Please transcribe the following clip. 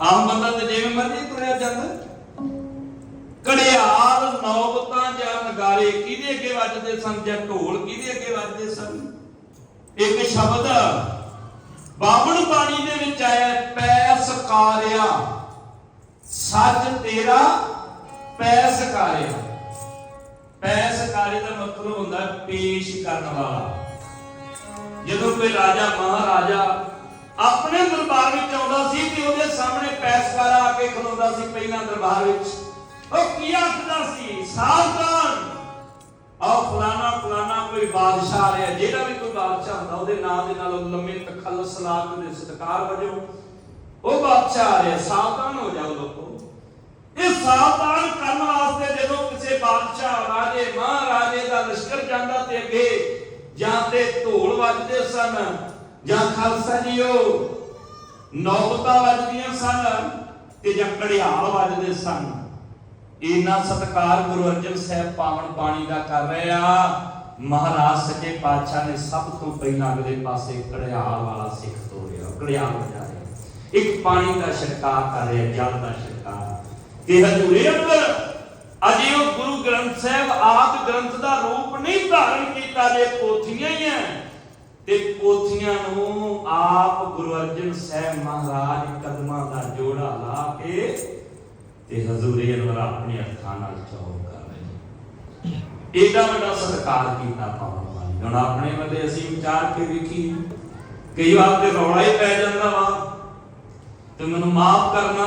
ਆਮ ਬੰਦਾ ਤੇ ਜਿਵੇਂ ਮਰਜ਼ੀ ਤੁਰਿਆ ਜਾਂਦਾ। ਕੜਿਆਲ ਨੌਬਤਾਂ ਜਾਂ ਨਗਾਰੇ ਕਿਹਦੇ ਅੱਗੇ ਵੱਜਦੇ ਸਨ ਜਾਂ ਢੋਲ ਕਿਹਦੇ ਅੱਗੇ ਵੱਜਦੇ ਸਨ? ਇੱਕ ਸ਼ਬਦ ਬਾਵਣ ਬਾਣੀ ਦੇ ਵਿੱਚ ਆਇਆ ਪੈ ਸਕਾਰਿਆ ਸੱਚ ਤੇਰਾ ਪੈ ਸਕਾਰਿਆ ਪੈ ਸਕਾਰੇ ਦਾ ਮਤਲਬ ਹੁੰਦਾ ਪੇਸ਼ ਕਰਨ ਵਾਲਾ। ਜਦੋਂ ਕੋਈ ਰਾਜਾ, ਮਹਾਰਾਜਾ ਆਪਣੇ ਦਰਬਾਰ ਵਿੱਚ ਆਉਂਦਾ ਸੀ ਆ ਸੀ ਪਹਿਲਾਂ ਦਰਬਾਰ ਵਿੱਚ। ਉਹ ਕੀ ਆਖਦਾ ਸੀ? ਸਾਵਧਾਨ। ਆਹ ਫਲਾਣਾ ਫਲਾਣਾ ਕੋਈ ਬਾਦਸ਼ਾਹ ਆ ਰਿਹਾ, ਜਿਹੜਾ ਵੀ ਕੋਈ ਬਾਦਸ਼ਾਹ ਹੁੰਦਾ, ਉਹਦੇ ਨਾਮ ਦੇ ਨਾਲ ਲੰਮੇ ਤਖੱਲਸ ਲਾ ਕੇ ਉਹਦੇ ਵਜੋਂ ਉਹ ਬਾਦਸ਼ਾਹ ਆ ਰਿਹਾ। ਸਾਵਧਾਨ ਹੋ ਜਾਓ ਲੋਕੋ। ਇਹ ਸਾਵਧਾਨ ਕਰਨ ਵਾਸਤੇ ਜਦੋਂ ਕਿਸੇ ਬਾਦਸ਼ਾਹ, ਰਾਜੇ, ਮਹਾਰਾਜੇ ਦਾ ਲਸ਼ਕਰ ਜਾਂਦਾ ਤੇ ਅੱਗੇ ਜਾਂ ਤੇ ਢੋਲ ਵੱਜਦੇ ਸਨ ਜਾਂ ਖਾਲਸਾ ਜੀਓ, ਨੌਬਤਾਂ ਵੱਜਦੀਆਂ ਤੇ ਜਾਂ ਘੜਿਆਲ ਵੱਜਦੇ ਸਨ। ਇੰਨਾ ਸਤਕਾਰ ਗੁਰੂ ਅਰਜਨ ਸਾਹਿਬ ਪਾਵਨ ਬਾਣੀ ਦਾ ਕਰ ਰਹੇ ਆ। ਮਹਾਰਾਜ ਸੱਚੇ ਪਾਤਸ਼ਾਹ ਨੇ ਸਭ ਤੋਂ ਪਹਿਲਾਂ ਅਗਲੇ ਪਾਸੇ ਘੜਿਆਲ ਵਾਲਾ ਸਿੱਖ ਤੋੜਿਆ, ਘੜਿਆਲ ਵਜਾ ਰਿਹਾ ਇੱਕ ਪਾਣੀ ਦਾ ਛਿੜਕਾਅ ਕਰ ਰਿਹਾ, ਜਲ ਦਾ ਛਿੜਕਾਅ। ਤੇ ਹਜ਼ੂਰੇ ਅੰਦਰ ਅਜੇ ਉਹ ਗੁਰੂ ਗ੍ਰੰਥ ਸਾਹਿਬ ਆਦ ਗ੍ਰੰਥ ਦਾ ਰੂਪ ਨਹੀਂ ਧਾਰਨ ਕੀਤਾ, ਜੇ ਪੋਥੀਆਂ ਹੀ ਐ। ਤੇ ਪੋਥੀਆਂ ਨੂੰ ਆਪ ਅਰਜਨ ਸਾਹਿਬ ਮਹਾਰਾਜ ਕਦਮਾਂ ਦਾ ਜੋੜਾ ਲਾ ਕੇ ਤੇ ਹਜ਼ੂਰੇ ਅਨਵਰ ਆਪਣੇ ਅੱਖਾਂ ਨਾਲ ਚੌਕ ਕਰ ਰਹੇ ਏਡਾ ਵੱਡਾ ਸਤਿਕਾਰ ਕੀਤਾ ਪਾਉਣ ਬਾਣੀ ਹੁਣ ਆਪਣੇ ਵੱਲੇ ਅਸੀਂ ਵਿਚਾਰ ਕੇ ਵੇਖੀ ਕਈ ਵਾਰ ਤੇ ਰੌਲਾ ਹੀ ਪੈ ਜਾਂਦਾ ਵਾ, ਤੇ ਮੈਨੂੰ ਮਾਫ ਕਰਨਾ